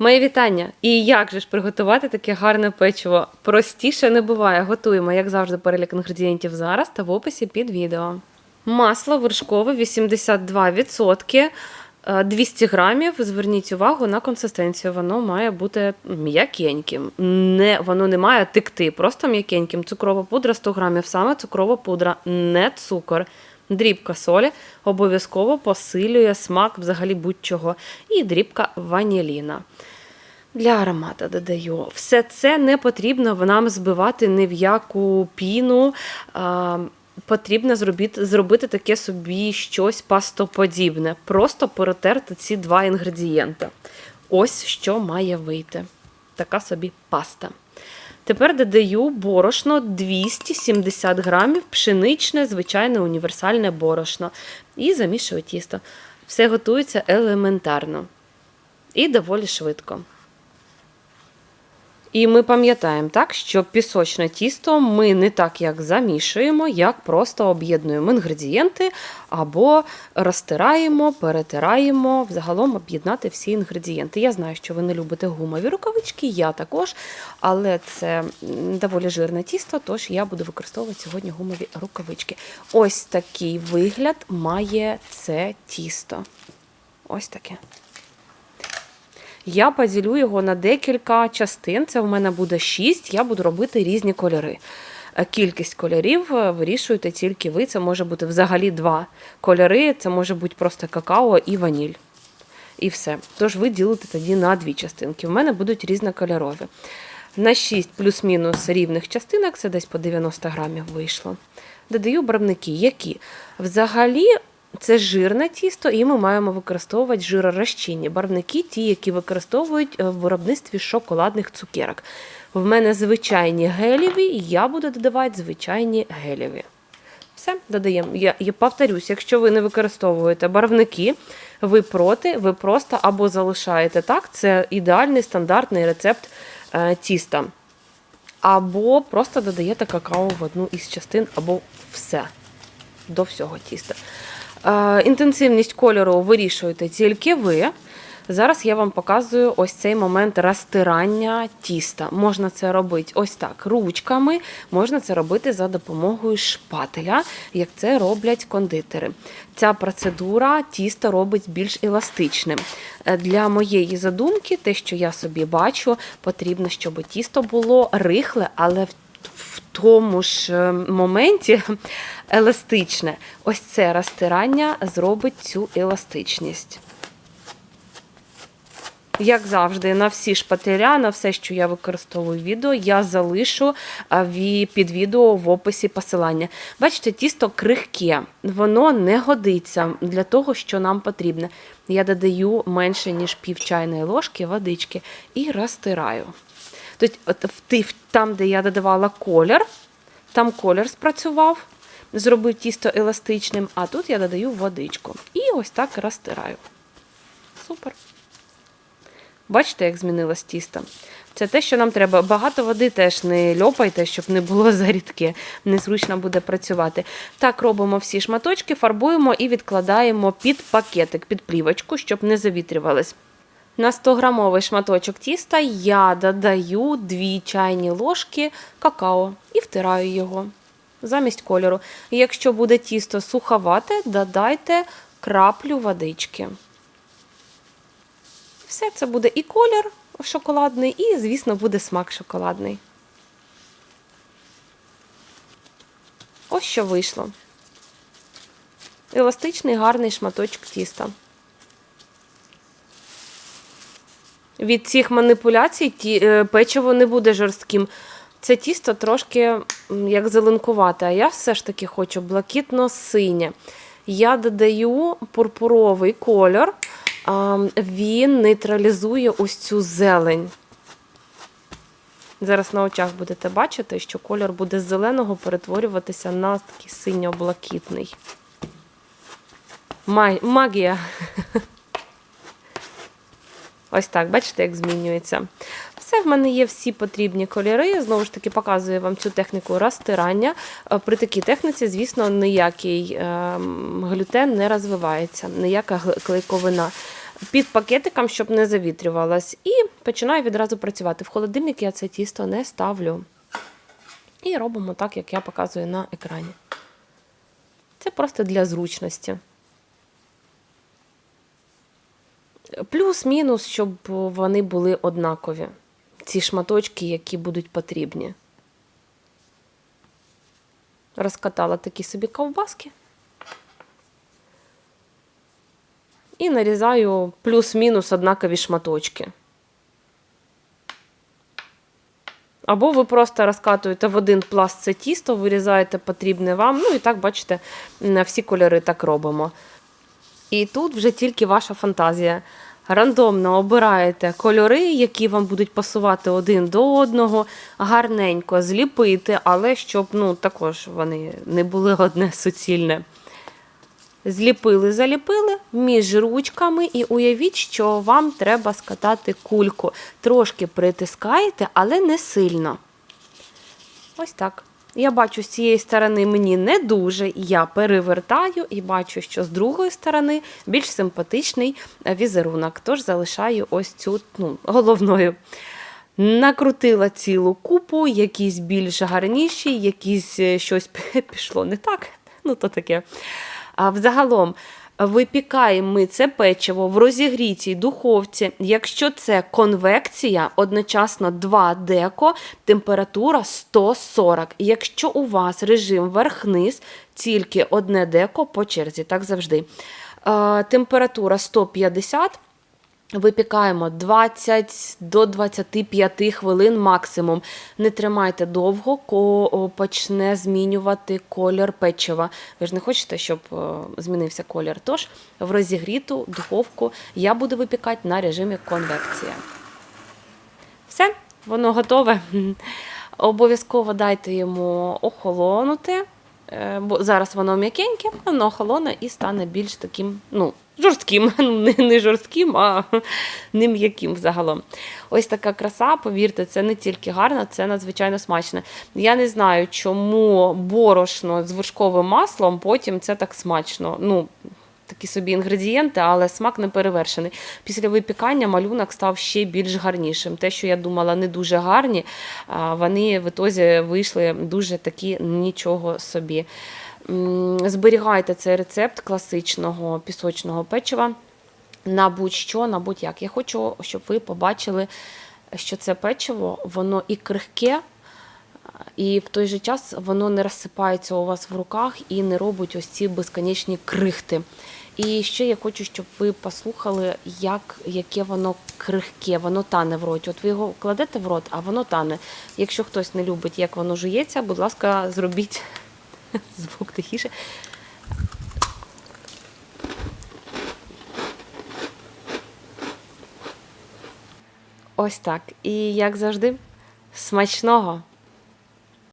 Моє вітання! І як же ж приготувати таке гарне печиво? Простіше не буває. Готуємо, як завжди, перелік інгредієнтів зараз та в описі під відео. Масло вершкове 82%. е, 200 грамів. Зверніть увагу на консистенцію. Воно має бути м'якеньким. Не, воно не має текти, просто м'якеньким. Цукрова пудра 100 грамів, саме цукрова пудра, не цукор. Дрібка солі обов'язково посилює смак взагалі будь-чого. І дрібка ваніліна. Для аромата додаю. Все це не потрібно нам збивати ні в яку піну. Потрібно зробити, зробити таке собі щось пастоподібне. Просто перетерти ці два інгредієнти. Ось що має вийти. Така собі паста. Тепер додаю борошно 270 грамів, пшеничне, звичайне універсальне борошно. І замішую тісто. Все готується елементарно і доволі швидко. І ми пам'ятаємо так, що пісочне тісто ми не так як замішуємо, як просто об'єднуємо інгредієнти або розтираємо, перетираємо, взагалом об'єднати всі інгредієнти. Я знаю, що ви не любите гумові рукавички, я також, але це доволі жирне тісто, тож я буду використовувати сьогодні гумові рукавички. Ось такий вигляд має це тісто. Ось таке. Я поділю його на декілька частин. Це в мене буде 6, я буду робити різні кольори. Е, Кількість кольорів е, вирішуєте тільки ви. Це може бути взагалі два кольори, це може бути просто какао і ваніль. І все. Тож ви ділите тоді на дві частинки. В мене будуть різнокольорові. На 6 плюс-мінус рівних частинок, це десь по 90 грамів вийшло. Додаю барвники, які взагалі це жирне тісто, і ми маємо використовувати жиророзчинні барвники, ті, які використовують е, в виробництві шоколадних цукерок. В мене звичайні гелєві, і я буду додавати звичайні гелєві. Все, додаємо. Я, я повторюсь, якщо ви не використовуєте барвники, ви проти, ви просто або залишаєте так, це ідеальний стандартний рецепт е, тіста. Або просто додаєте какао в одну із частин, або все до всього тіста. Е, інтенсивність кольору вирішуєте тільки ви. Зараз я вам показую ось цей момент розтирання тіста. Можна це робити ось так ручками, можна це робити за допомогою шпателя, як це роблять кондитери. Ця процедура тісто робить більш еластичним. Е, Для моєї задумки, те, що я собі бачу, потрібно, щоб тісто було рихле, але в в тому ж е, моменті еластичне. Ось це розтирання зробить цю еластичність. Як завжди, на всі шпателя, на все, що я використовую в відео, я залишу під відео в описі посилання. Бачите, тісто крихке, воно не годиться для того, що нам потрібно. Я додаю менше, ніж пів чайної ложки водички і розтираю. Тобто, там, де я додавала колір, там колір спрацював, зробив тісто еластичним, а тут я додаю водичку. І ось так розтираю. Супер. Бачите, як змінилось тісто? Це те, що нам треба. Багато води теж не льопайте, щоб не було зарідке. Незручно буде працювати. Так, робимо всі шматочки, фарбуємо і відкладаємо під пакетик, під плівочку, щоб не завітрювалось. На 100-грамовий шматочок тіста я додаю 2 чайні ложки какао і втираю його замість кольору. Якщо буде тісто суховате, додайте краплю водички. Все це буде і колір шоколадний, і, звісно, буде смак шоколадний. Ось що вийшло. Еластичний гарний шматочок тіста. Від цих маніпуляцій ті, е, печиво не буде жорстким. Це тісто трошки як зеленкувате, а я все ж таки хочу блакитно-синє. Я додаю пурпуровий кольор, він нейтралізує ось цю зелень. Зараз на очах будете бачити, що кольор буде з зеленого перетворюватися на такий синьо-блакитний. Магія. Ось так, бачите, як змінюється. Все в мене є всі потрібні кольори. Знову ж таки, показую вам цю техніку розтирання. Е, При такій техніці, звісно, ніякий е, глютен не розвивається, ніяка клейковина. Під пакетиком, щоб не завітрювалась. І починаю відразу працювати. В холодильник я це тісто не ставлю. І робимо так, як я показую на екрані. Це просто для зручності. Плюс-мінус, щоб вони були однакові. Ці шматочки, які будуть потрібні. Розкатала такі собі ковбаски. І нарізаю плюс-мінус однакові шматочки. Або ви просто розкатуєте в один пласт це тісто, вирізаєте потрібне вам. Ну і так, бачите, на всі кольори так робимо. І тут вже тільки ваша фантазія. Рандомно обираєте кольори, які вам будуть пасувати один до одного, гарненько зліпити, але щоб ну, також вони не були одне суцільне. Зліпили, заліпили між ручками, і уявіть, що вам треба скатати кульку. Трошки притискаєте, але не сильно. Ось так. Я бачу, з цієї сторони мені не дуже, я перевертаю і бачу, що з другої сторони більш симпатичний візерунок. Тож залишаю ось цю ну, головною. Накрутила цілу купу, якісь більш гарніші, якісь е, щось пішло не так. Ну, то таке. А взагалом, випікаємо ми це печиво в розігрітій духовці. Якщо це конвекція, одночасно 2 деко, температура 140. Якщо у вас режим верх-низ, тільки одне деко по черзі, так завжди. Е, Температура 150. Випікаємо 20 до 25 хвилин максимум. Не тримайте довго, ко почне змінювати колір печива. Ви ж не хочете, щоб змінився колір. Тож в розігріту духовку я буду випікати на режимі конвекція. Все, воно готове. Обов'язково дайте йому охолонути. Е, Бо зараз воно м'якеньке, воно охолоне і стане більш таким, ну, жорстким. Не, не жорстким, а не м'яким загалом. Ось така краса, повірте, це не тільки гарно, це надзвичайно смачно. Я не знаю, чому борошно з вершковим маслом, потім це так смачно. Ну, Такі собі інгредієнти, але смак не перевершений. Після випікання малюнок став ще більш гарнішим. Те, що я думала, не дуже гарні, вони в ітозі вийшли дуже такі нічого собі. Зберігайте цей рецепт класичного пісочного печива на будь-що, на будь-як. Я хочу, щоб ви побачили, що це печиво, воно і крихке, і в той же час воно не розсипається у вас в руках і не робить ось ці безконечні крихти. І ще я хочу, щоб ви послухали, як, яке воно крихке, воно тане в роті. От ви його кладете в рот, а воно тане. Якщо хтось не любить, як воно жується, будь ласка, зробіть звук тихіше. Ось так. І як завжди, смачного!